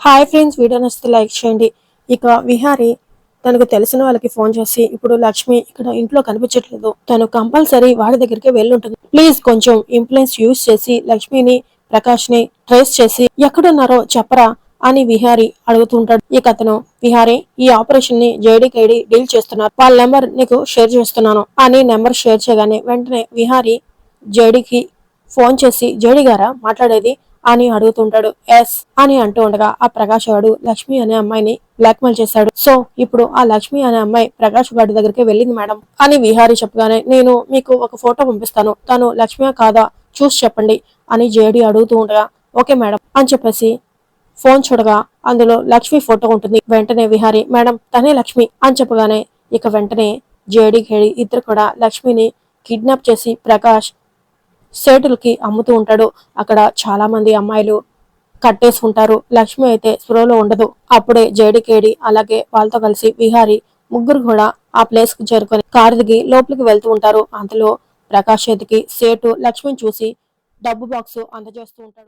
Hi friends video నచ్చితే like చేయండి. ఇక విహారి తనకు తెలిసిన వాళ్ళకి ఫోన్ చేసి ఇప్పుడు లక్ష్మి ఇక్కడ ఇంట్లో కనిపించట్లేదు. తను కంపల్సరీ వాడి దగ్గరికి వెళ్ళుంటుంది. ప్లీజ్ కొంచెం ఇంప్లూయెన్స్ యూజ్ చేసి లక్ష్మిని ప్రకాష్ని ట్రేస్ చేసి ఎక్కడున్నారో చెప్పరా? అని విహారి అడుగుతుంటాడు. ఇక అతను విహారి ఈ ఆపరేషన్ని జేడీ డీల్ చేస్తున్నారు. వాళ్ళ నెంబర్ నీకు షేర్ చేస్తున్నాను. అని నెంబర్ షేర్ చేయగానే వెంటనే విహారి జేడీకి ఫోన్ చేసి జేడీ గారా? మాట్లాడేది అని అడుగుతుంటాడు. ఎస్ అని అంటూ ఉండగా ఆ ప్రకాష్ గాడు లక్ష్మి అనే అమ్మాయిని బ్లాక్మెయిల్ చేశాడు. సో ఇప్పుడు ఆ లక్ష్మి అనే అమ్మాయి ప్రకాష్ గారి దగ్గరికి వెళ్ళింది మేడం అని విహారి చెప్పగానే నేను మీకు ఒక ఫోటో పంపిస్తాను. తను లక్ష్మి కాదా? చూసి చెప్పండి అని జేడి అడుగుతూ ఉండగా ఓకే మేడం అని చెప్పేసి ఫోన్ చూడగా అందులో లక్ష్మి ఫోటో ఉంటుంది. వెంటనే విహారి మేడం తనే లక్ష్మి అని చెప్పగానే ఇక వెంటనే జేడి గేడి ఇద్దరు కూడా లక్ష్మిని కిడ్నాప్ చేసి ప్రకాష్ సేటులకి అమ్ముతూ ఉంటాడు. అక్కడ చాలా మంది అమ్మాయిలు కట్టేసి ఉంటారు లక్ష్మి అయితే స్పృహలో ఉండదు. అప్పుడే జేడికేడి అలాగే వాళ్ళతో కలిసి విహారి ముగ్గురు కూడా ఆ ప్లేస్కి చేరుకొని కారు దిగి లోపలికి వెళ్తూ ఉంటారు. అందులో ప్రకాష్ చేతికి సేటు లక్ష్మిని చూసి డబ్బు బాక్స్ అందజేస్తూ ఉంటాడు.